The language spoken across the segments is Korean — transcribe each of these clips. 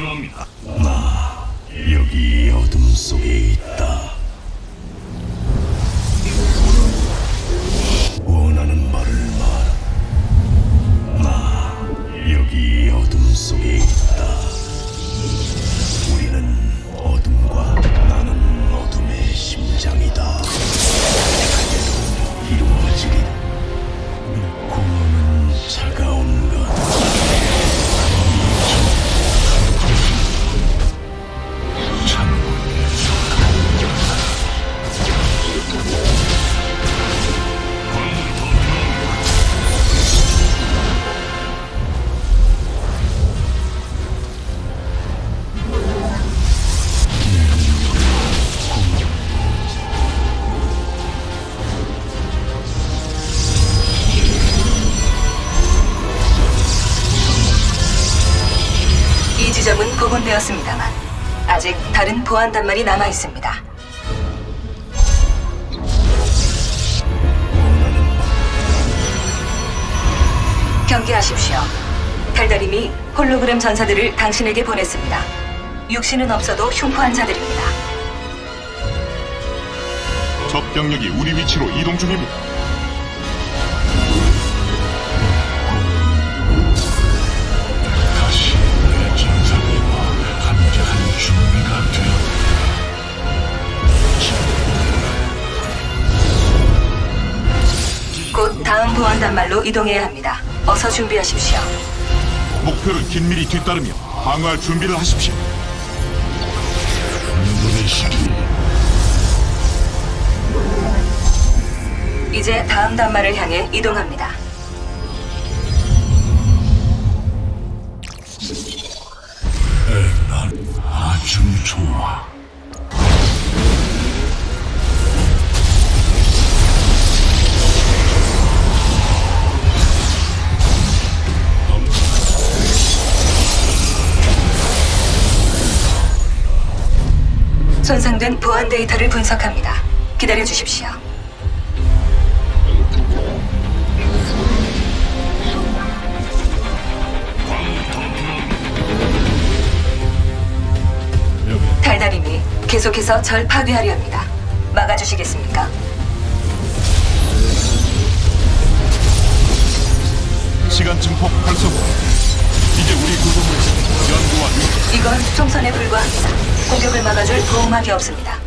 더 필요합니다. 여기 어둠 속에 있다. 복원되었습니다만 아직 다른 보안 단말이 남아 있습니다. 경계하십시오. 달달임이 홀로그램 전사들을 당신에게 보냈습니다. 육신은 없어도 흉포한 자들입니다. 적 병력이 우리 위치로 이동 중입니다. 이동해야 합니다. 어서 준비하십시오. 목표를 긴밀히 뒤따르며 방어할 준비를 하십시오. 눈의 시기 이제 다음 단말을 향해 이동합니다. 난 아주 좋아. 손상된 보안 데이터를 분석합니다. 기다려 주십시오. 달달임이 계속해서 절 파괴하려 합니다. 막아주시겠습니까? 시간 증폭 활성화. 이제 우리 구조물에서 연구와 융 이건 수송선에 불과합니다. 공격을 막아줄 보호막이 없습니다.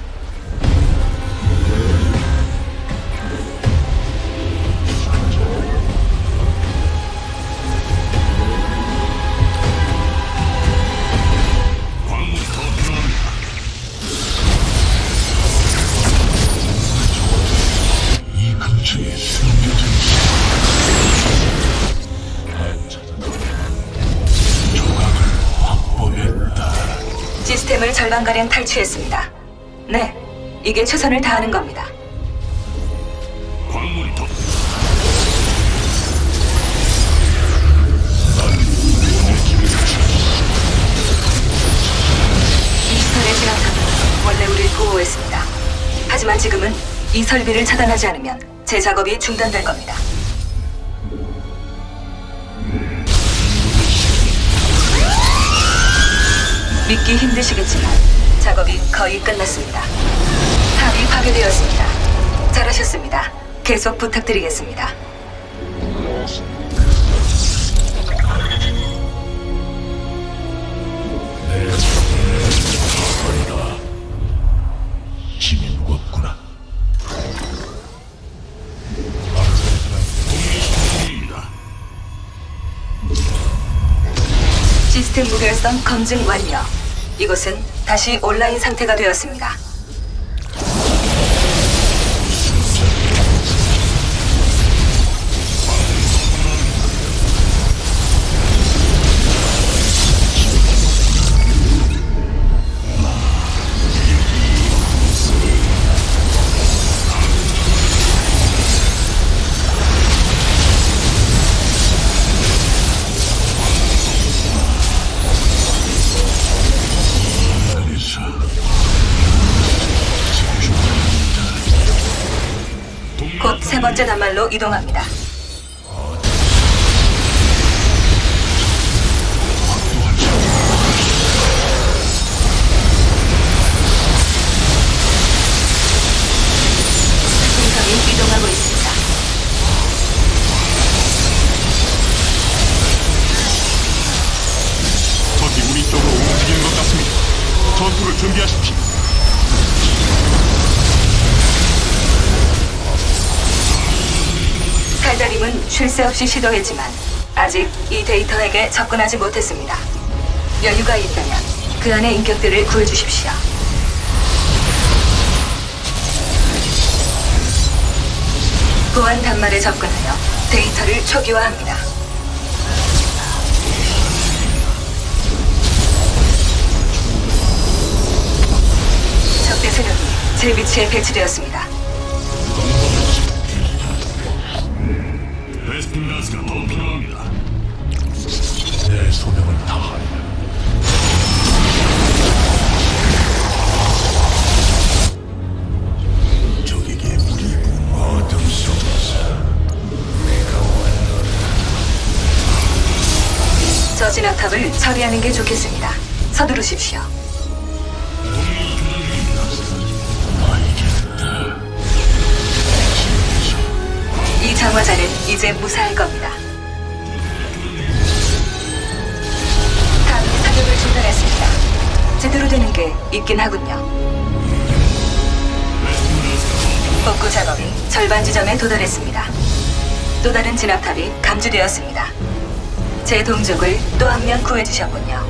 시스템을 절반가량 탈취했습니다. 네, 이게 최선을 다하는 겁니다. 광물이 더이 시설의 진압탑은 원래 우리를 보호했습니다. 하지만 지금은 이 설비를 차단하지 않으면 제 작업이 중단될 겁니다. 믿기 힘드시겠지만 작업이 거의 끝났습니다. 탑이 파괴되었습니다. 잘하셨습니다. 계속 부탁드리겠습니다. 시스템 무결성 검증 완료. 이곳은 다시 온라인 상태가 되었습니다. 번째 단말로 이동합니다. 전투를 준비하십시오. 달달임은 쉴 새 없이 시도했지만 아직 이 데이터에게 접근하지 못했습니다. 여유가 있다면 그 안의 인격들을 구해주십시오. 보안 단말에 접근하여 데이터를 초기화합니다. 적대 세력이 제 위치에 배치되었습니다. 소명을 다하리라. 저 진압탑을 처리하는 게 좋겠습니다. 서두르십시오. 이 장화자는 이제 무사할 겁니다. 중단했습니다. 제대로 되는 게 있긴 하군요. 복구 작업이 절반 지점에 도달했습니다. 또 다른 진압탑이 감지되었습니다. 제 동족을 또 한 명 구해주셨군요.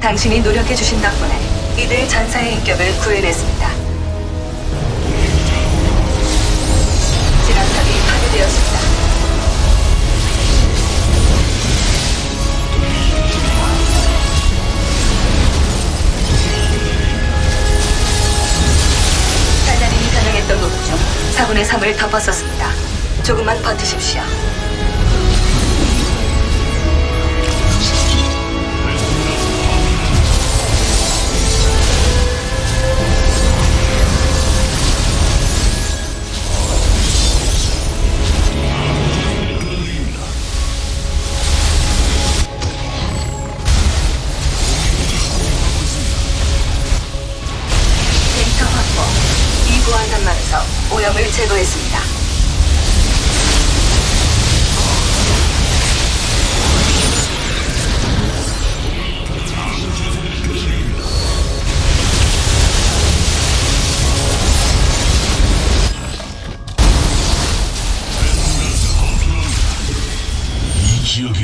당신이 노력해주신 덕분에 이들 전사의 인격을 구해냈습니다. 진압탑이 파괴되었습니다. 가능했던 부분 중 4분의 3을 덮었었습니다. 조금만 버티십시오.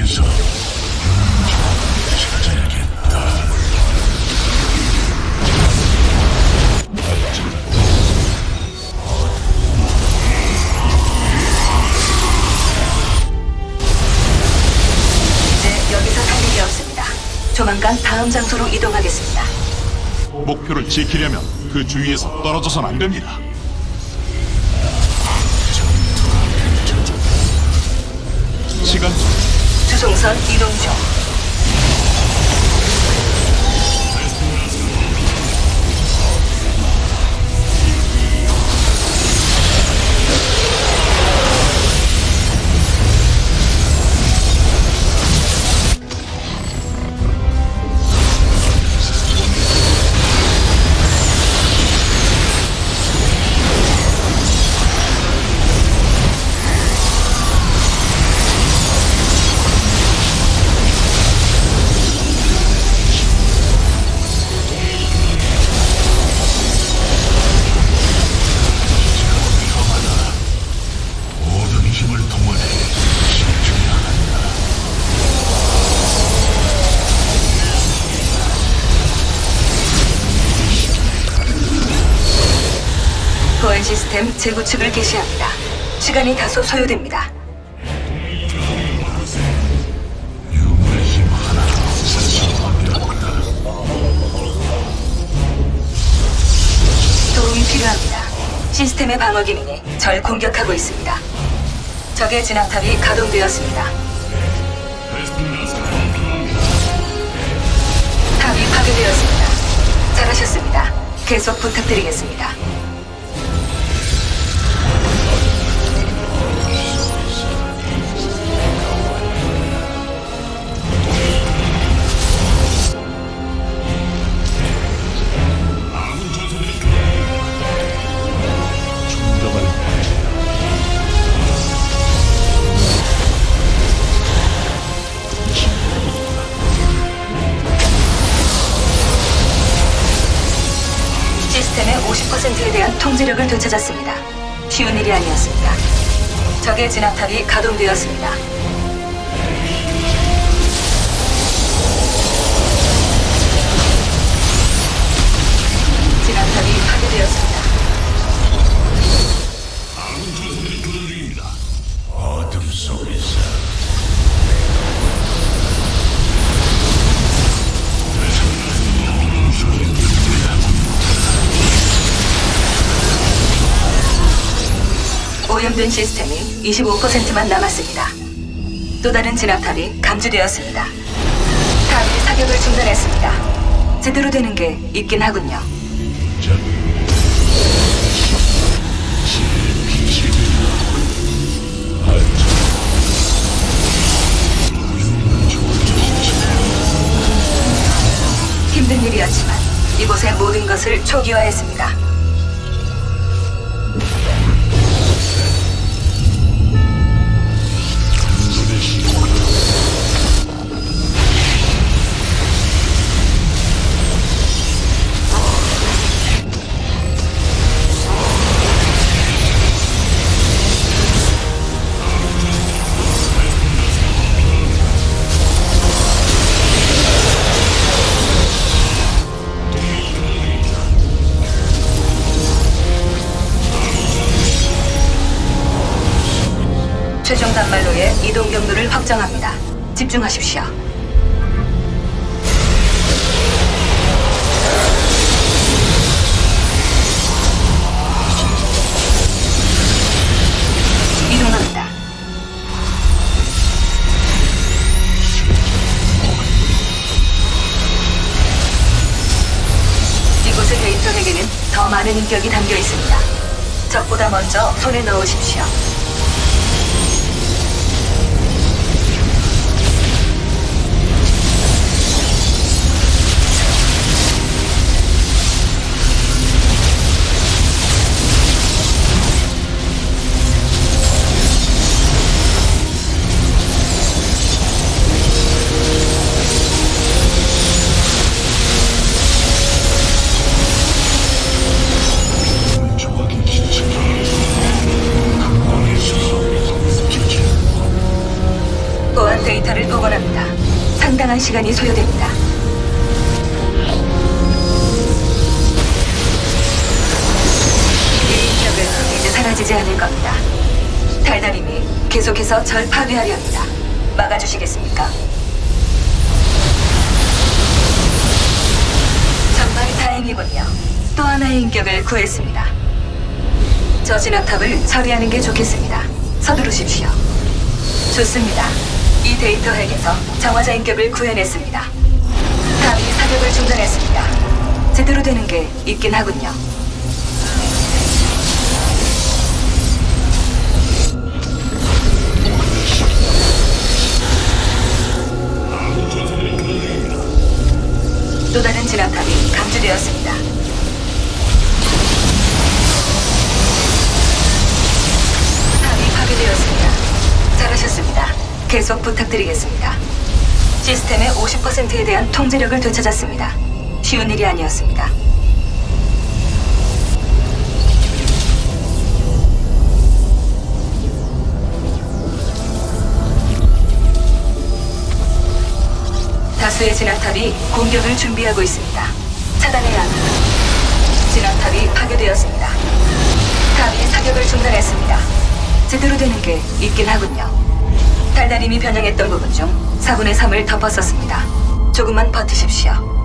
이 지역에서 찾아야겠다. 이제 여기서 할 일이 없습니다. 조만간 다음 장소로 이동하겠습니다. 목표를 지키려면 그 주위에서 떨어져선 안 됩니다. 주송선 이 시스템 재구축을 개시합니다. 시간이 다소 소요됩니다. 도움이 필요합니다. 시스템의 방어 기능이 절 공격하고 있습니다. 적의 진압탑이 가동되었습니다. 탑이 파괴되었습니다. 잘하셨습니다. 계속 부탁드리겠습니다. 찾았습니다. 쉬운 일이 아니었습니다. 적의 진압탑이 가동되었습니다. 시스템이 25%만 남았습니다. 또 다른 진압탑이 감지되었습니다. 탑이 사격을 중단했습니다. 제대로 되는 게 있긴 하군요. 힘든 일이었지만 이곳의 모든 것을 초기화했습니다. 집중하십시오. 이동합니다. 이곳의 데이터에게는 더 많은 인격이 담겨 있습니다. 적보다 먼저 손에 넣으십시오. 사라지지 않을 겁니다. 달달님이 계속해서 절 파괴하려 합니다. 막아주시겠습니까? 정말 다행이군요. 또 하나의 인격을 구했습니다. 저 진압탑을 처리하는 게 좋겠습니다. 서두르십시오. 좋습니다. 이 데이터 핵에서 정화자 인격을 구해냈습니다. 탑이 사격을 중단했습니다. 제대로 되는 게 있긴 하군요. 계속 부탁드리겠습니다. 시스템의 50%에 대한 통제력을 되찾았습니다. 쉬운 일이 아니었습니다. 다수의 진압탑이 공격을 준비하고 있습니다. 차단해야 합니다. 진압탑이 파괴되었습니다. 감히 사격을 중단했습니다. 제대로 되는 게 있긴 하군요. 달달임이 변형했던 부분 중 4분의 3을 덮었었습니다. 조금만 버티십시오.